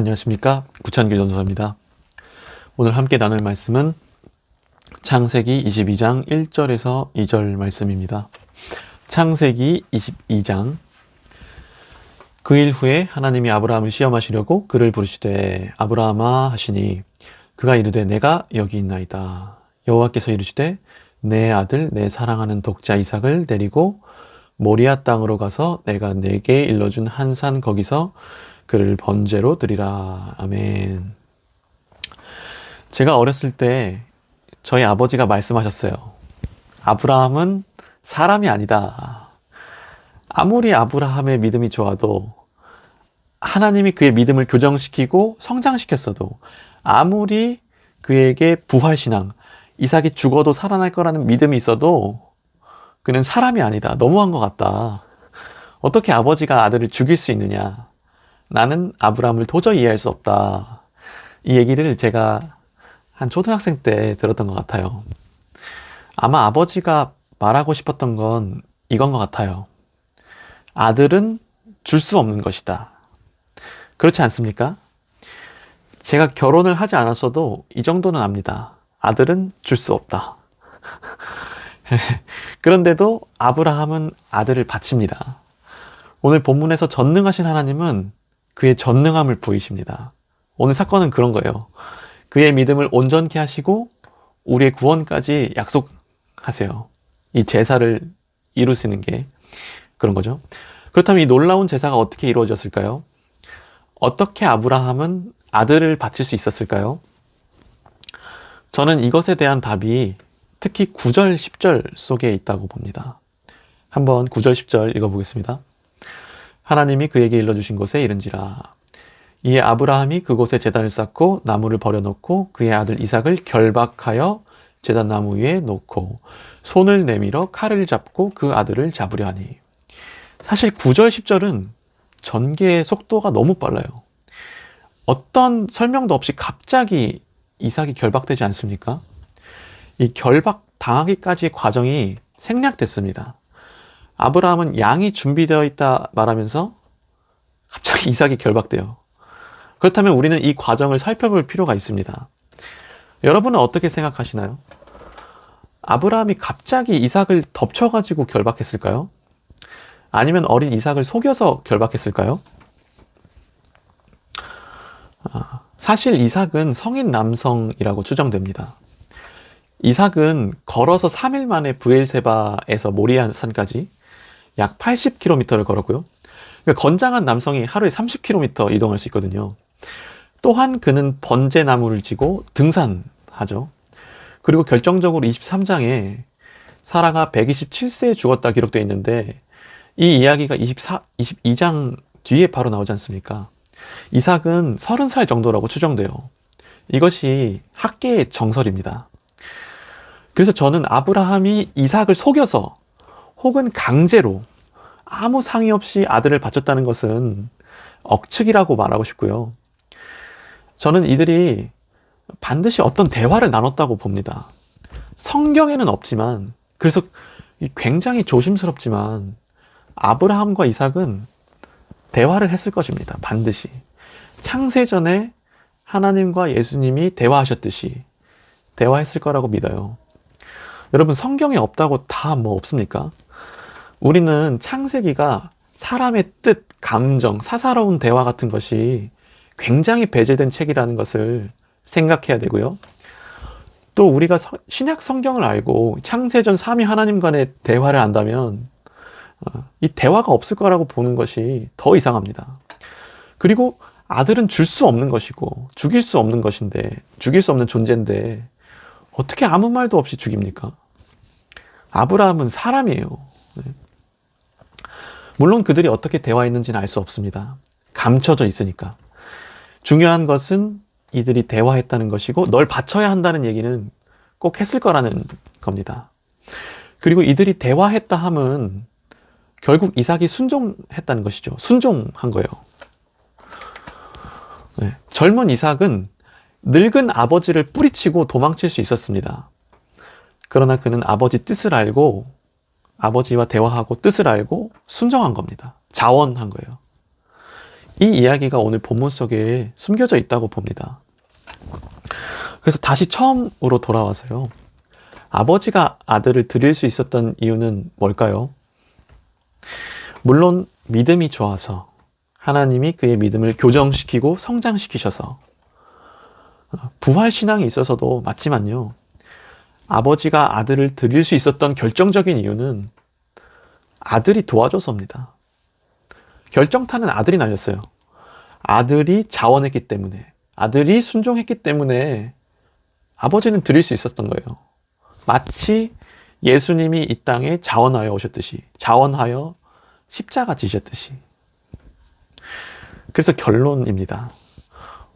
안녕하십니까 구찬규 전도사입니다. 오늘 함께 나눌 말씀은 창세기 22장 1절에서 2절 말씀입니다. 창세기 22장 그 일 후에 하나님이 아브라함을 시험하시려고 그를 부르시되 아브라함아 하시니 그가 이르되 내가 여기 있나이다. 여호와께서 이르시되 내 아들 내 사랑하는 독자 이삭을 데리고 모리아 땅으로 가서 내가 내게 일러준 한 산 거기서 그를 번제로 드리라. 아멘. 제가 어렸을 때 저희 아버지가 말씀하셨어요. 아브라함은 사람이 아니다. 아무리 아브라함의 믿음이 좋아도 하나님이 그의 믿음을 교정시키고 성장시켰어도 아무리 그에게 부활신앙, 이삭이 죽어도 살아날 거라는 믿음이 있어도 그는 사람이 아니다. 너무한 것 같다. 어떻게 아버지가 아들을 죽일 수 있느냐? 나는 아브라함을 도저히 이해할 수 없다. 이 얘기를 제가 한 초등학생 때 들었던 것 같아요. 아마 아버지가 말하고 싶었던 건 이건 것 같아요. 아들은 줄 수 없는 것이다. 그렇지 않습니까? 제가 결혼을 하지 않았어도 이 정도는 압니다. 아들은 줄 수 없다. 그런데도 아브라함은 아들을 바칩니다. 오늘 본문에서 전능하신 하나님은 그의 전능함을 보이십니다. 오늘 사건은 그런 거예요. 그의 믿음을 온전케 하시고 우리의 구원까지 약속하세요. 이 제사를 이루시는 게 그런 거죠. 그렇다면 이 놀라운 제사가 어떻게 이루어졌을까요? 어떻게 아브라함은 아들을 바칠 수 있었을까요? 저는 이것에 대한 답이 특히 9절, 10절 속에 있다고 봅니다. 한번 9절, 10절 읽어보겠습니다. 하나님이 그에게 일러주신 곳에 이른지라. 이에 아브라함이 그곳에 제단을 쌓고 나무를 버려놓고 그의 아들 이삭을 결박하여 제단 나무 위에 놓고 손을 내밀어 칼을 잡고 그 아들을 잡으려 하니. 사실 9절, 10절은 전개의 속도가 너무 빨라요. 어떤 설명도 없이 갑자기 이삭이 결박되지 않습니까? 이 결박 당하기까지의 과정이 생략됐습니다. 아브라함은 양이 준비되어 있다 말하면서 갑자기 이삭이 결박돼요. 그렇다면 우리는 이 과정을 살펴볼 필요가 있습니다. 여러분은 어떻게 생각하시나요? 아브라함이 갑자기 이삭을 덮쳐가지고 결박했을까요? 아니면 어린 이삭을 속여서 결박했을까요? 아, 사실 이삭은 성인 남성이라고 추정됩니다. 이삭은 걸어서 3일 만에 부엘세바에서 모리아산까지 약 80km를 걸었고요. 그러니까 건장한 남성이 하루에 30km 이동할 수 있거든요. 또한 그는 번제나무를 지고 등산하죠. 그리고 결정적으로 23장에 사라가 127세에 죽었다 기록되어 있는데 이 이야기가 24, 22장 뒤에 바로 나오지 않습니까? 이삭은 30살 정도라고 추정돼요. 이것이 학계의 정설입니다. 그래서 저는 아브라함이 이삭을 속여서 혹은 강제로 아무 상의 없이 아들을 바쳤다는 것은 억측이라고 말하고 싶고요. 저는 이들이 반드시 어떤 대화를 나눴다고 봅니다. 성경에는 없지만, 그래서 굉장히 조심스럽지만, 아브라함과 이삭은 대화를 했을 것입니다. 반드시. 창세전에 하나님과 예수님이 대화하셨듯이 대화했을 거라고 믿어요. 여러분, 성경에 없다고 다 뭐 없습니까? 우리는 창세기가 사람의 뜻, 감정, 사사로운 대화 같은 것이 굉장히 배제된 책이라는 것을 생각해야 되고요. 또 우리가 신약 성경을 알고 창세전 3위 하나님 간의 대화를 안다면 어, 이 대화가 없을 거라고 보는 것이 더 이상합니다. 그리고 아들은 줄 수 없는 것이고 죽일 수 없는 것인데 죽일 수 없는 존재인데 어떻게 아무 말도 없이 죽입니까? 아브라함은 사람이에요. 네. 물론 그들이 어떻게 대화했는지는 알 수 없습니다. 감춰져 있으니까. 중요한 것은 이들이 대화했다는 것이고 널 바쳐야 한다는 얘기는 꼭 했을 거라는 겁니다. 그리고 이들이 대화했다 함은 결국 이삭이 순종했다는 것이죠. 순종한 거예요. 네. 젊은 이삭은 늙은 아버지를 뿌리치고 도망칠 수 있었습니다. 그러나 그는 아버지 뜻을 알고 아버지와 대화하고 뜻을 알고 순정한 겁니다. 자원한 거예요. 이 이야기가 오늘 본문 속에 숨겨져 있다고 봅니다. 그래서 다시 처음으로 돌아와서요. 아버지가 아들을 드릴 수 있었던 이유는 뭘까요? 물론 믿음이 좋아서 하나님이 그의 믿음을 교정시키고 성장시키셔서 부활 신앙이 있어서도 맞지만요. 아버지가 아들을 드릴 수 있었던 결정적인 이유는 아들이 도와줘서입니다. 결정타는 아들이 날렸어요. 아들이 자원했기 때문에, 아들이 순종했기 때문에 아버지는 드릴 수 있었던 거예요. 마치 예수님이 이 땅에 자원하여 오셨듯이, 자원하여 십자가 지셨듯이. 그래서 결론입니다.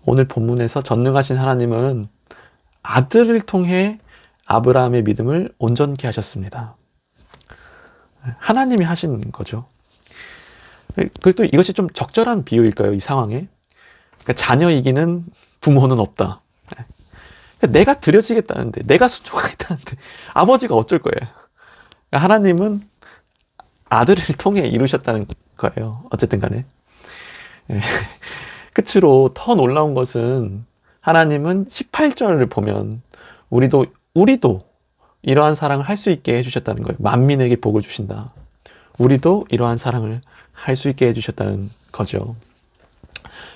오늘 본문에서 전능하신 하나님은 아들을 통해 아브라함의 믿음을 온전케 하셨습니다. 하나님이 하신 거죠. 그또 이것이 좀 적절한 비유일까요? 이 상황에. 그러니까 자녀 이기는 부모는 없다. 그러니까 내가 드려지겠다는데, 내가 순종하겠다는데, 아버지가 어쩔 거예요. 그러니까 하나님은 아들을 통해 이루셨다는 거예요. 어쨌든 간에. 예. 끝으로 더 놀라운 것은 하나님은 18절을 보면 우리도, 우리도 이러한 사랑을 할 수 있게 해주셨다는 거예요. 만민에게 복을 주신다. 우리도 이러한 사랑을 할 수 있게 해주셨다는 거죠.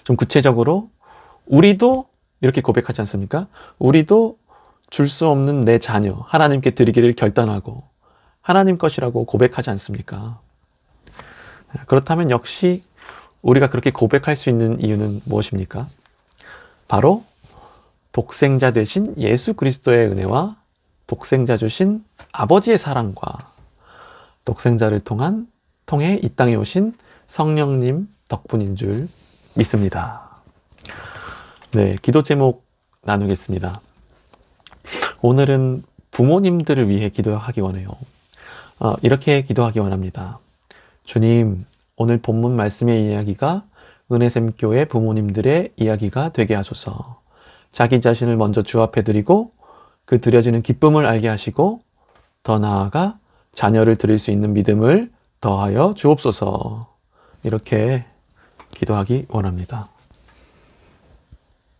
좀 구체적으로, 우리도 이렇게 고백하지 않습니까? 우리도 줄 수 없는 내 자녀, 하나님께 드리기를 결단하고, 하나님 것이라고 고백하지 않습니까? 그렇다면 역시 우리가 그렇게 고백할 수 있는 이유는 무엇입니까? 바로 독생자 되신 예수 그리스도의 은혜와 독생자 주신 아버지의 사랑과 독생자를 통한 통해 이 땅에 오신 성령님 덕분인 줄 믿습니다. 네, 기도 제목 나누겠습니다. 오늘은 부모님들을 위해 기도하기 원해요. 어, 이렇게 기도하기 원합니다. 주님, 오늘 본문 말씀의 이야기가 은혜샘 교회 부모님들의 이야기가 되게 하소서. 자기 자신을 먼저 주 앞에 드리고 그 드려지는 기쁨을 알게 하시고 더 나아가 자녀를 드릴 수 있는 믿음을 더하여 주옵소서. 이렇게 기도하기 원합니다.